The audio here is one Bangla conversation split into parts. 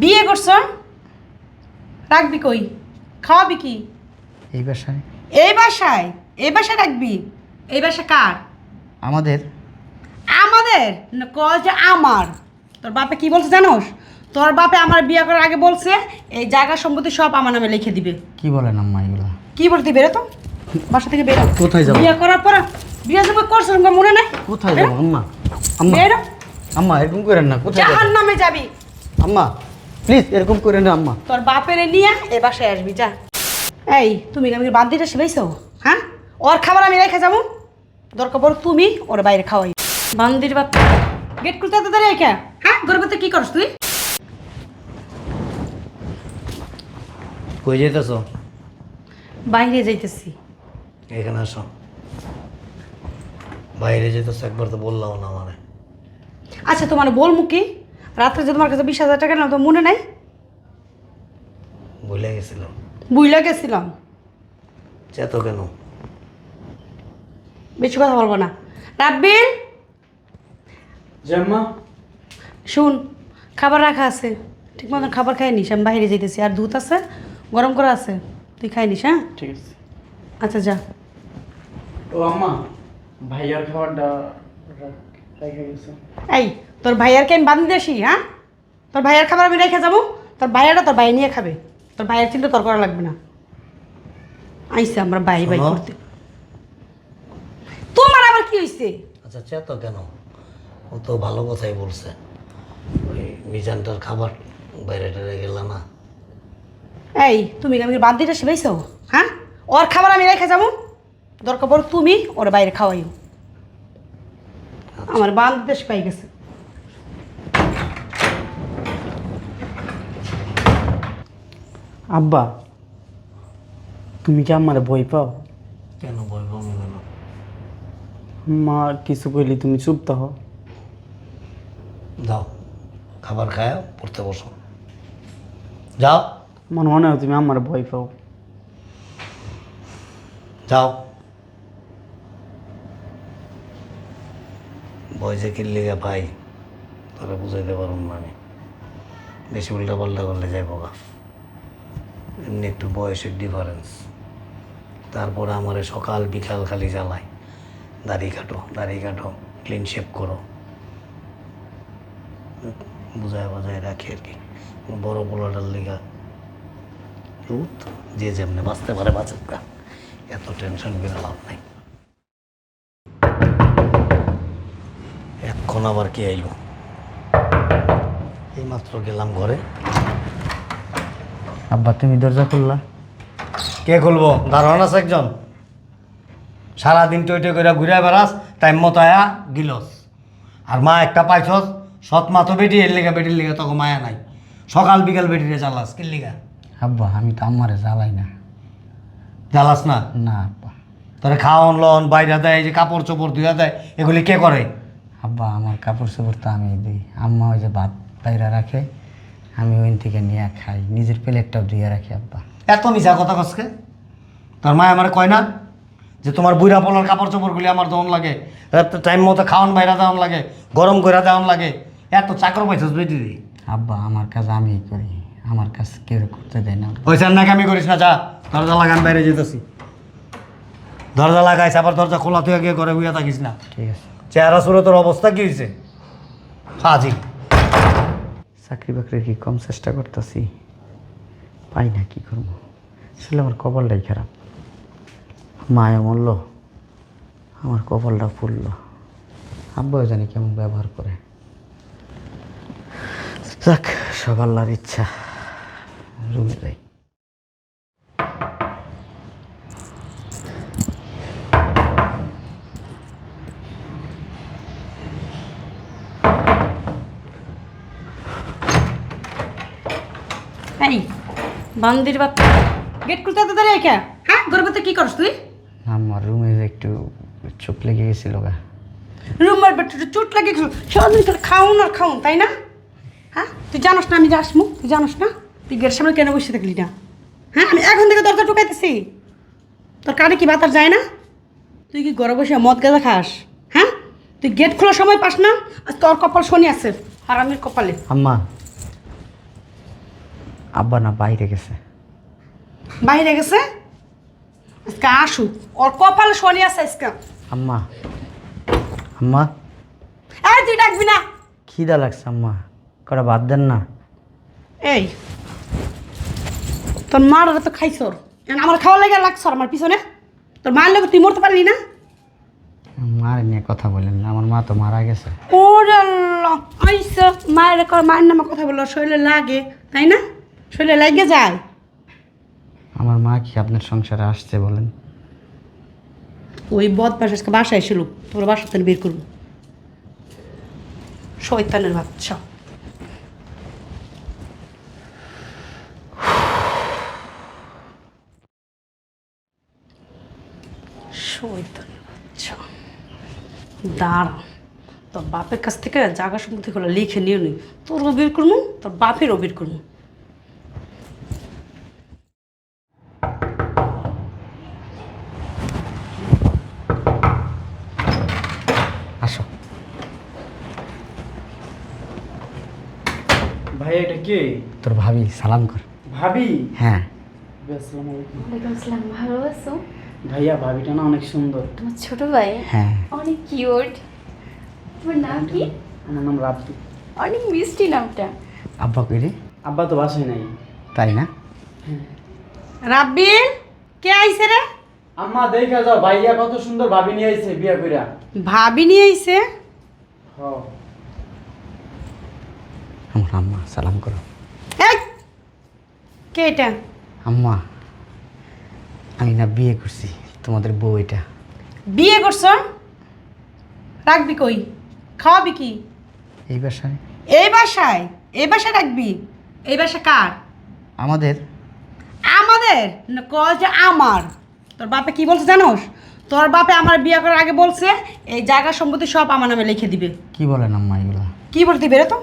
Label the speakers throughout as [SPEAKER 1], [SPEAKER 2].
[SPEAKER 1] বিয়ে করছ? রাখবি কই? খাওয়াবি কি?
[SPEAKER 2] এই বাসায়।
[SPEAKER 1] এই বাসায়? এই বাসায় রাখবি? এই বাসা কার?
[SPEAKER 2] আমাদের।
[SPEAKER 1] আমাদের? কয় যে আমার? তোর বাপে কি বলছে জানোস? তোর বাপে আমার বিয়ে করার আগে বলছে এই জায়গা সম্পত্তি সব আমার নামে লিখে দিবে।
[SPEAKER 2] কি বলেন আম্মা এগুলো?
[SPEAKER 1] কি বলতে বেরো তো? বাসা থেকে বেরো।
[SPEAKER 2] কোথায় যাব?
[SPEAKER 1] বিয়ে করার পর বিয়ে যখন করছ মনে নাই?
[SPEAKER 2] কোথায় যাব আম্মা? আম্মা।
[SPEAKER 1] বেরো।
[SPEAKER 2] আম্মা এরকম করেন না কোথায় যাব?
[SPEAKER 1] জাহান নামে যাবি।
[SPEAKER 2] আম্মা প্লিজ এরকম করে না আম্মা।
[SPEAKER 1] তোর বাপেরে নিয়ে এ বাসায় আসবি যা। এই তুমি আমি বান্দিটা শিবাইছো হ্যাঁ? ওর খাবার আমি রেখে যাব। দরকার পড়ো তুমি ওর বাইরে খাওয়াই। বান্দির বাপ গেট খুলতে তো দাঁড়িয়ে রেখে হ্যাঁ? গর্ভতে কি করস তুই?
[SPEAKER 3] কই যেতেছ
[SPEAKER 1] বাইরে যাইতেছি।
[SPEAKER 3] এখানে আসো। বাইরে যেতেছ একবার তো বললাম না মানে
[SPEAKER 1] আচ্ছা তোমার বলমু কি? রাত্রে যে তোমার কাছে বিশ হাজার টাকা না তো মনে নাই?
[SPEAKER 3] ভুলে গেছিলাম।
[SPEAKER 1] বুইলা গেছিলাম।
[SPEAKER 3] চেতো কেন?
[SPEAKER 1] বেশি কথা বলব না। রাব্বিল!
[SPEAKER 4] জাম্মা?
[SPEAKER 1] শুন খাবার রাখা আছে। ঠিক মতো খাবার খাই নিস আমি বাইরে যাইতেছি। আর দুধ আছে গরম করা আছে তুই খাই নিস হ্যাঁ?
[SPEAKER 4] ঠিক আছে।
[SPEAKER 1] আচ্ছা যা।
[SPEAKER 4] ও আম্মা ভাইয়ার খাবারটা রেখে গেছে।
[SPEAKER 1] এই তোর ভাইয়ারকে আমি বান্ধি আসি হ্যাঁ? তোর ভাইয়ার খাবার আমি রেখে যাব তোর ভাইয়াটা তোর ভাই নিয়ে খাবে। তোর ভাইয়ের চিন্তা তোর করা লাগবে না। আইসে আমরা ভাই
[SPEAKER 3] শোনো।
[SPEAKER 1] করতে। তোমার আবার কি হয়েছে
[SPEAKER 3] আচ্ছা চেতো কেন? ও তো ভালো কথাই বলছে। ওই মিজানটার খাবার বাইরে টাইরে গেল না।
[SPEAKER 1] এই তুমি আমি বান্দিটা শিবাইছো হ্যাঁ? ওর খাবার আমি রেখে যাব। দরকার পড়ো তুমি ওর বাইরে খাওয়াইও। আমার বান্দিতে শিপাই গেছে।
[SPEAKER 4] আব্বা তুমি কি আমার বই পাও?
[SPEAKER 3] কেন ভয় পাবো কেন?
[SPEAKER 4] মা কিছু কইলি তুমি চুপ থাকো।
[SPEAKER 3] যাও খাবার খায় পড়তে বসো। যাও।
[SPEAKER 4] মনে মনে হয় তুমি আমার ভয় পাও।
[SPEAKER 3] যাও। বয়সে কিনলে গা ভাই তোরা বুঝাইতে পারুন না আমি। বেশি উল্টা পাল্টা করলে যাই বগা এমনি একটু বয়সের ডিফারেন্স তারপরে আমার সকাল বিকাল খালি জ্বালায় দাড়ি কাটো দাড়ি কাটো ক্লিন শেপ করো। বুঝায় বাজায় রাখি আর কি। বড় পোলাটার লেগা উঠ, যে যেমনি বাঁচতে পারে বাঁচুক গা। এত টেনশন করে লাভ নাই। এখন আবার কে আইলো? এই মাত্র গেলাম ঘরে।
[SPEAKER 2] আব্বা তুমি দরজা খুললা?
[SPEAKER 3] কে খুলবো? দারোয়ান আছে একজন। সারাদিন টইটে করে ঘুরে বেড়াস টাইম মতো আয়া গিলস। আর মা একটা পাইছস সৎ মা তো বেটি এর লেগে বেটির লেগে তখন মায়া নাই। সকাল বিকাল বেটিরে চালাস কির লিগা?
[SPEAKER 2] আব্বা আমি তো আমারে জ্বালাই না।
[SPEAKER 3] জ্বালাস না?
[SPEAKER 2] না আব্বা।
[SPEAKER 3] তোরে খাওয়ন লন বাইরে দেয় এই যে কাপড় চোপড় ধুয়া দেয় এগুলি কে করে?
[SPEAKER 2] আব্বা আমার কাপড় চোপড় তো আমি দিই। আম্মা ওই যে ভাত বাইরে রাখে আমি ওইন থেকে নিয়ে খাই। নিজের প্লেটটাও ধুয়ে রাখি আব্বা।
[SPEAKER 3] এত মিছা কথা কসকে তোর মা আমার কয় না যে তোমার বুড়া পোলার কাপড় চোপড়গুলি আমার দেওয়ান লাগে টাইম মতো খাওয়ান বাইরা দেওয়ান লাগে গরম করে দেওয়ান লাগে। এত চাকর পাইছিস দি
[SPEAKER 2] আব্বা আমার কাজ আমি করি। আমার কাজ কেউ করতে দেয় না।
[SPEAKER 3] ওই স্যার নাকি আমি করিস না যা দরজা লাগান বাইরে যেতেছি। দরজা লাগাইছে আবার দরজা খোলা তুই গিয়ে করে উইয়া থাকিস না।
[SPEAKER 2] ঠিক আছে।
[SPEAKER 3] চেহারা সুরে তোর অবস্থা কি হয়েছে হাজি
[SPEAKER 2] চাকরি বাকরির কি কম চেষ্টা করতেছি? পাই না, কি করব? আসলে আমার কপালটাই খারাপ। মায়া মরল, আমার কপালটা ফুলল। আব্বাও জানি কেমন ব্যবহার করে। যাক, সব আল্লাহর ইচ্ছা। রুমে যাই
[SPEAKER 1] এই বান্দির বাপ গেট খুলতে তো দাঁড়িয়ে রেখে হ্যাঁ গর্ভতে কি করস তুই?
[SPEAKER 2] আমার রুমে একটু চোখ লেগে গেছিল গা।
[SPEAKER 1] রুমের বেটে চোট লাগে গেল সারাদিন খালি খাউন আর খাউন তাই না? হ্যাঁ তুই জানোস না আমি যে আসমু তুই জানোস না? তুই গেটের সামনে কেন বসে থাকলি না হ্যাঁ আমি এখন থেকে দরজা ঢুকাইতেছি। তোর কানে কি বাতার যায় না? তুই কি ঘরে বসে মদ গাঁজা খাস? হ্যাঁ তুই গেট খোলার সময় পাস না? আর তোর কপাল শনি আছে হারামির কপালে।
[SPEAKER 2] আম্মা আব্বা না বাইরে গেছে।
[SPEAKER 1] বাইরে গেছে? আজকে আসুক। ওর কপালে শনি আছে আজকে।
[SPEAKER 2] আম্মা। আম্মা।
[SPEAKER 1] এই তুই ডাকবি না।
[SPEAKER 2] খিদা লাগছে আম্মা। কটা বাদ দেন না।
[SPEAKER 1] এই। তোর মার তো খাইছর এখন আমার খাওয়া লাগে লাগছর আমার পিছনে। তোর মার লোক তুই মরতে পারলি না।
[SPEAKER 2] মার নিয়ে কথা বলেন না। আমার মা তো মারা গেছে।
[SPEAKER 1] ওরে আল্লাহ আইসা। মায়ের কর মায়ের নামে কথা বলল শরীরে লাগে তাই না? শরীরে লাগে যায়?
[SPEAKER 2] আমার মা কি আপনার সংসারে আসছে বলেন?
[SPEAKER 1] ওই বদমাস আজকে বাসায় ছিল তোর বাসা থেকে বের করব। শয়তানের বাচ্চা। শয়তানের বাচ্চা। দাঁড়া তোর বাপের কাছ থেকে জায়গা সম্পত্তি গুলো লিখে নিয়ে নি। তোরও বের করব তোর বাপেরও বের করব।
[SPEAKER 4] কে?
[SPEAKER 2] তোর ভাবি সালাম কর।
[SPEAKER 4] ভাবি?
[SPEAKER 2] হ্যাঁ।
[SPEAKER 4] আসসালামু আলাইকুম
[SPEAKER 5] ওয়ালাইকুম আসসালাম ভালো আছো?
[SPEAKER 4] ভাইয়া ভাবিটা না অনেক সুন্দর।
[SPEAKER 5] তোমার ছোট ভাই?
[SPEAKER 2] হ্যাঁ।
[SPEAKER 5] অনেক কিউট তোমার নাম কি?
[SPEAKER 4] আমার নাম রাব্বি।
[SPEAKER 5] অনেক মিষ্টি নামটা।
[SPEAKER 2] আব্বা কই রে?
[SPEAKER 4] আব্বা তো বাসায় নাই।
[SPEAKER 2] তাই না?
[SPEAKER 1] রাব্বিল কে আইছে রে?
[SPEAKER 4] আম্মা দেখা যাও ভাইয়া কত সুন্দর ভাবি নিয়ে আইছে বিয়া কইরা।
[SPEAKER 1] ভাবি নিয়ে আইছে?
[SPEAKER 4] হ
[SPEAKER 2] আমার আম্মা সালাম করো।
[SPEAKER 1] কে এটা?
[SPEAKER 2] আম্মা আমি না বিয়ে করছি তোমাদের বউ এটা।
[SPEAKER 1] বিয়ে করছ? রাখবি কই? খাওয়াবি কি?
[SPEAKER 2] এই বাসায়।
[SPEAKER 1] এই বাসায়? এই বাসায় রাখবি? এই বাসা কার?
[SPEAKER 2] আমাদের।
[SPEAKER 1] আমাদের? কয় যে আমার? তোর বাপে কি বলছে জানোস? তোর বাপে আমার বিয়ে করার আগে বলছে এই জায়গা সম্পত্তি সব আমার নামে লিখে দিবে।
[SPEAKER 2] কি বলেন আম্মা এগুলো?
[SPEAKER 1] কি বলতে বেরো তো?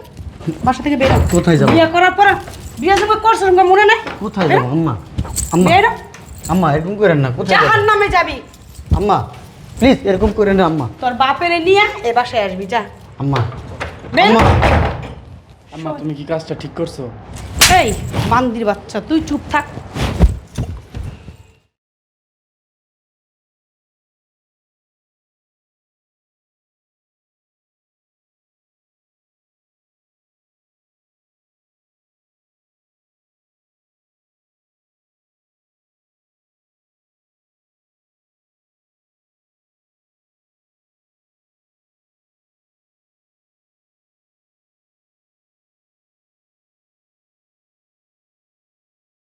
[SPEAKER 1] বাসা থেকে বেরো।
[SPEAKER 2] কোথায় যাব?
[SPEAKER 1] বিয়ে করার পর বিয়ে যখন করছ তোমার মনে নাই?
[SPEAKER 2] কোথায় যাব আম্মা? আম্মা।
[SPEAKER 1] বেরো।
[SPEAKER 2] আম্মা এরকম করেন না কোথায়
[SPEAKER 1] জাহান নামে যাবি।
[SPEAKER 2] আম্মা প্লিজ এরকম করে না আম্মা।
[SPEAKER 1] তোর বাপের নিয়ে এ বাসায় আসবি যা।
[SPEAKER 2] আম্মা আম্মা।
[SPEAKER 4] আম্মা তুমি কি কাজটা ঠিক করছ?
[SPEAKER 1] এই বান্দির বাচ্চা তুই চুপ থাক।